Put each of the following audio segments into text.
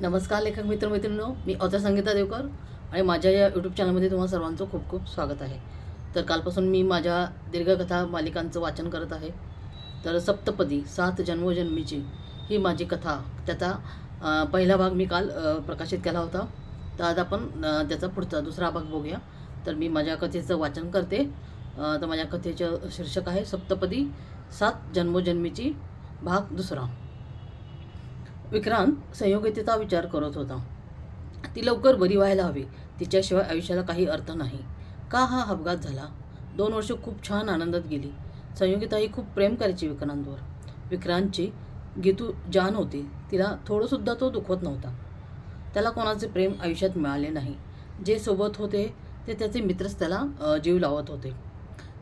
नमस्कार लेखक मित्र मैत्रिणींनो मी अवता संगीता देवकर आणि माझ्या या यूट्यूब चॅनलमध्ये तुम्हा सर्वांचं खूप खूप स्वागत आहे. तर कालपासून मी माझ्या दीर्घकथा मालिकांचं वाचन करत आहे. तर सप्तपदी सात जन्मोजन्मीची ही माझी कथा त्याचा पहिला भाग मी काल प्रकाशित केला होता. तर आज आपण त्याचा पुढचा दुसरा भाग बघूया. तर मी माझ्या कथेचं वाचन करते. तर माझ्या कथेचं शीर्षक आहे सप्तपदी सात जन्मोजन्मीची भाग दुसरा. विक्रांत संयोगितेचा विचार करत होता. ती लवकर बरी व्हायला हवी. तिच्याशिवाय आयुष्याला काही अर्थ नाही. का हा अपघात झाला? दोन वर्ष खूप छान आनंदात गेली. संयोगिता ही खूप प्रेम करायची विक्रांतवर. विक्रांतची गीतू जान होती. तिला थोडंसुद्धा तो दुखवत नव्हता. त्याला कोणाचे प्रेम आयुष्यात मिळाले नाही. जे सोबत होते ते त्याचे मित्रच त्याला जीव लावत होते.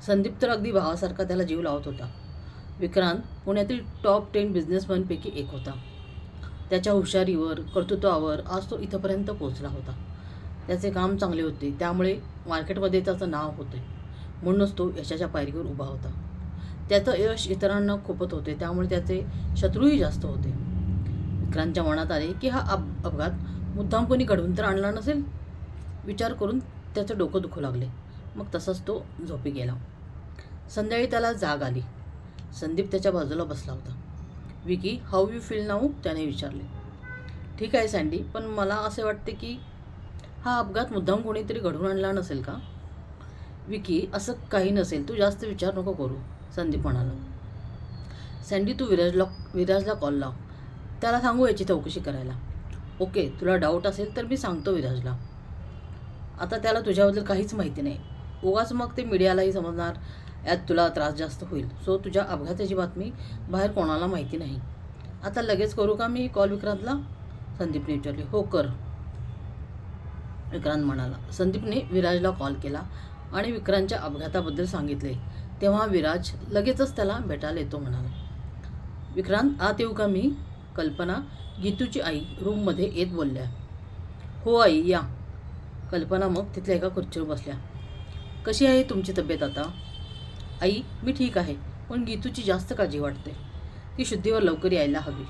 संदीप तर अगदी भावासारखा त्याला जीव लावत होता. विक्रांत पुण्यातील टॉप टेन बिझनेसमॅनपैकी एक होता. त्याच्या हुशारीवर कर्तृत्वावर आज तो इथंपर्यंत पोचला होता. त्याचे काम चांगले होते त्यामुळे मार्केटमध्ये त्याचं नाव होते. म्हणूनच तो यशाच्या पायरीवर उभा होता. त्याचं यश इतरांना खोपत होते त्यामुळे त्याचे शत्रूही जास्त होते. विक्रांतच्या मनात आले की हा अप अपघात मुद्दाम कोणी घडवून तर आणला नसेल? विचार करून त्याचं डोकं दुखू लागले. मग तसाच तो झोपी गेला. संध्याकाळी त्याला जाग आली. संदीप त्याच्या बाजूला बसला होता. Vicky how you feel now त्याने विचारले. ठीक आहे सँडी पण मला असे वाटते की हा अपघात मुद्दाम कोणीतरी घडवून आणला नसेल का? विकी असं काही नसेल. तू जास्त विचार नको करू संदीप म्हणाला. सँडी तू विराजला विराजला कॉल लाव. त्याला सांगू याची चौकशी करायला. ओके तुला डाऊट असेल तर मी सांगतो विराजला. आता त्याला तुझ्याबद्दल काहीच माहिती नाही. उगाच मग ते मीडियालाही समजणार. यात तुला त्रास जास्त होईल. सो तुझ्या अपघाताची बातमी बाहेर कोणाला माहिती नाही. आता लगेच करू का मी कॉल विक्रांतला? संदीपने विचारले. हो कर. विक्रांत म्हणाला. संदीपने विराजला कॉल केला आणि विक्रांतच्या अपघाताबद्दल सांगितले. तेव्हा विराज लगेचच त्याला भेटायला येतो म्हणाला. विक्रांत आत येऊ का मी? कल्पना गीतूची आई रूममध्ये येत बोलल्या. हो आई या. कल्पना मग तिथल्या एका खुर्चीवर बसल्या. कशी आहे तुमची तब्येत आता? आई मी ठीक आहे पण गीतूची जास्त काळजी वाटते. ती शुद्धीवर लवकर यायला हवी.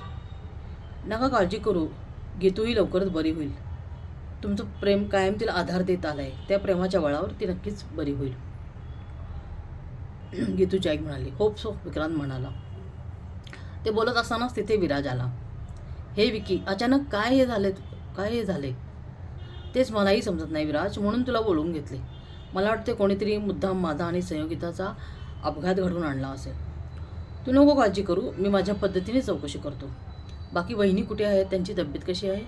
नका काळजी करू. गीतूही लवकरच बरी होईल. तुमचं प्रेम कायम तिला आधार देत आलाय. त्या प्रेमाच्या बळावर ती नक्कीच बरी होईल. गीतूची आई म्हणाली होप सो विक्रांत म्हणाला. ते बोलत असतानाच तिथे विराज आला. हे विकी अचानक काय हे झाले काय हे झाले? तेच मलाही समजत नाही विराज म्हणून तुला बोलवून घेतले. मला वाटते कोणीतरी मुद्दाम माझा आणि संयोगिताचा अपघात घडवून आणला असेल. तू नको काळजी करू मी माझ्या पद्धतीने चौकशी करतो. बाकी वहिनी कुठे आहेत? त्यांची तब्येत कशी आहे?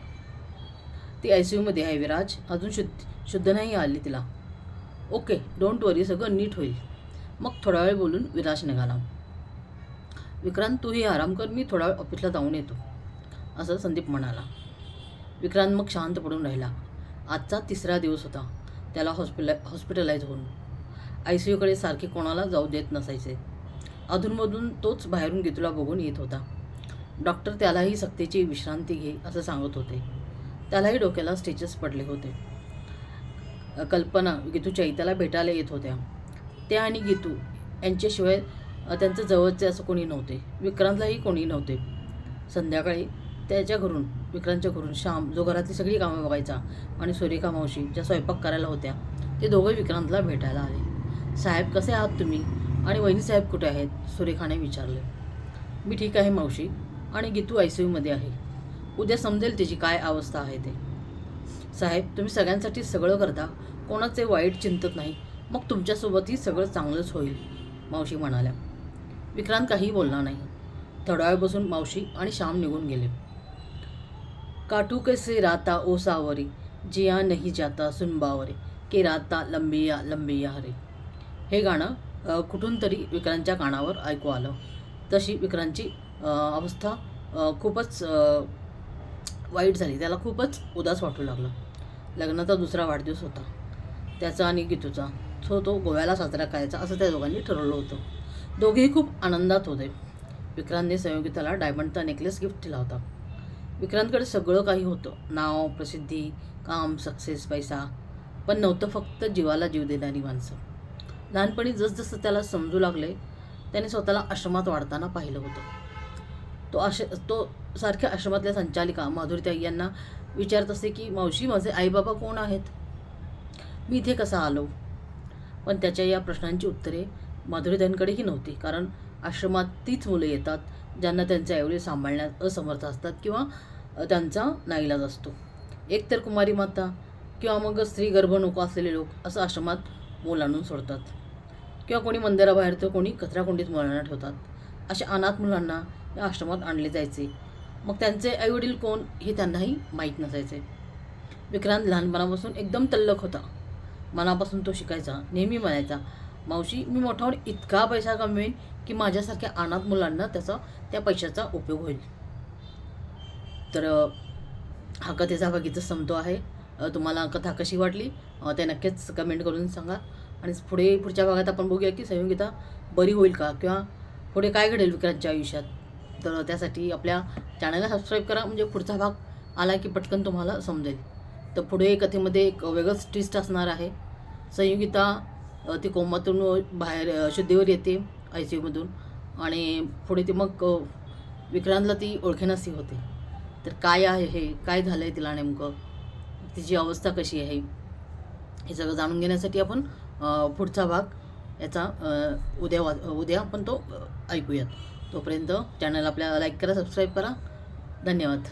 ती आय सी यूमध्ये आहे विराज. अजून शुद्ध शुद्ध नाही आली तिला. ओके डोंट वरी सगळं नीट होईल. मग थोडा वेळ बोलून विराज निघाला. विक्रांत तूही आराम कर मी थोडा वेळ ऑफिसला जाऊन येतो असं संदीप म्हणाला. विक्रांत मग शांत पडून राहिला. आजचा तिसरा दिवस होता. त्याला हॉस्पिटला हॉस्पिटलाइज होऊन. आय सी यूकडे सारखे कोणाला जाऊ देत नसायचे. अधूनमधून तोच बाहेरून गीतूला बघून येत होता. डॉक्टर त्यालाही सक्तीची विश्रांती घे असं सांगत होते. त्यालाही डोक्याला स्टेचेस पडले होते. कल्पना गीतूच्या आई त्याला भेटायला येत होत्या. त्या आणि गीतू यांच्याशिवाय त्यांचं जवळचे असं कोणी नव्हते. विक्रांतलाही कोणी नव्हते. संध्याकाळी त्याच्या घरून विक्रांतच्या घरून श्याम जो घरातली सगळी कामं बघायचा आणि सुरेखा मावशी ज्या स्वयंपाक करायला होत्या ते दोघं विक्रांतला भेटायला आले. साहेब कसे आहात तुम्ही? आणि वहिनी साहेब कुठे आहेत? सुरेखाने विचारले. मी ठीक आहे मावशी. आणि गीतू आय सी यूमध्ये आहे. उद्या समजेल त्याची काय अवस्था आहे ते. साहेब तुम्ही सगळ्यांसाठी सगळं करता. कोणाचे वाईट चिंतत नाही. मग तुमच्यासोबतही सगळं चांगलंच होईल मावशी म्हणाल्या. विक्रांत काही बोलला नाही. थोडा वेळ बसून मावशी आणि श्याम निघून गेले. काटू कैसे राता ओसावरे जिया नहीं जाता सुनबावरे के राता लंबिया लंबिया हरे। हे गाणं कुठून तरी विक्रांतच्या कानावर ऐकू आलं. तशी विक्रांतची अवस्था खूपच वाईट झाली. त्याला खूपच उदास वाटू लागलं. लग्नाचा दुसरा वाढदिवस होता. त्याचा आणि गीतूचा. सो तो गोव्याला साजरा करायचा असं त्या दोघांनी ठरवलं होतं. दोघेही खूप आनंदात होते. विक्रांतने संयोगिताला डायमंडचा नेकलेस गिफ्ट दिला होता. विक्रांतकडे सगळं काही होतं. नाव प्रसिद्धी काम सक्सेस पैसा. पण नव्हतं फक्त जीवाला जीव देणारी माणसं. लहानपणी जसजसं त्याला समजू लागले त्याने स्वतःला आश्रमात वाढताना पाहिलं होतं. तो आश तो सारख्या आश्रमातल्या संचालिका माधुरीताई यांना विचारत असते की मावशी माझे आईबाबा कोण आहेत? मी इथे कसा आलो? पण त्याच्या या प्रश्नांची उत्तरे माधुरीताईंकडेही नव्हती कारण आश्रमात तीच मुलं येतात ज्यांना त्यांचे आईवडील सांभाळण्यात असमर्थ असतात किंवा त्यांचा नाईलाज असतो. एकतर कुमारी माता किंवा मग स्त्री गर्भ नको असलेले लोक असं आश्रमात मोल आणून सोडतात. किंवा कोणी मंदिराबाहेर तर कोणी कचराकुंडीत मुलांना ठेवतात. अशा अनाथ मुलांना या आश्रमात आणले जायचे. मग त्यांचे आईवडील कोण हे त्यांनाही माहीत नसायचे. विक्रांत लहानपणापासून एकदम तल्लख होता. मनापासून तो शिकायचा नेहमी म्हणायचा मावशी मी मोठावर इतका पैसा कमवेन की माझ्यासारख्या अनाथ मुलांना त्याचा त्या पैशाचा उपयोग होईल. तर हा कथेचा भागीचा संपतो आहे. तुम्हाला कथा कशी वाटली ते नक्कीच कमेंट करून सांगा. आणि पुढे पुढच्या भागात आपण बघूया की संयोगिता बरी होईल का? किंवा पुढे काय घडेल विक्रांतच्या आयुष्यात? तर त्यासाठी आपल्या चॅनलला सबस्क्राईब करा. म्हणजे पुढचा भाग आला की पटकन तुम्हाला समजेल. तर पुढे कथेमध्ये एक वेगळंच ट्विस्ट असणार आहे. संयोगिता ती कोमातून बाहेर शुद्धीवर येते आय सी यूमधून आणि पुढे ती मग विक्रांतला ती ओळखेनासी होते. तर काय आहे हे? काय झालं आहे तिला नेमकं? तिची अवस्था कशी आहे? हे सगळं जाणून घेण्यासाठी आपण पुढचा भाग याचा उद्या वा उद्या आपण तो ऐकूयात. तोपर्यंत चॅनल आपल्या लाईक करा सबस्क्राईब करा. धन्यवाद.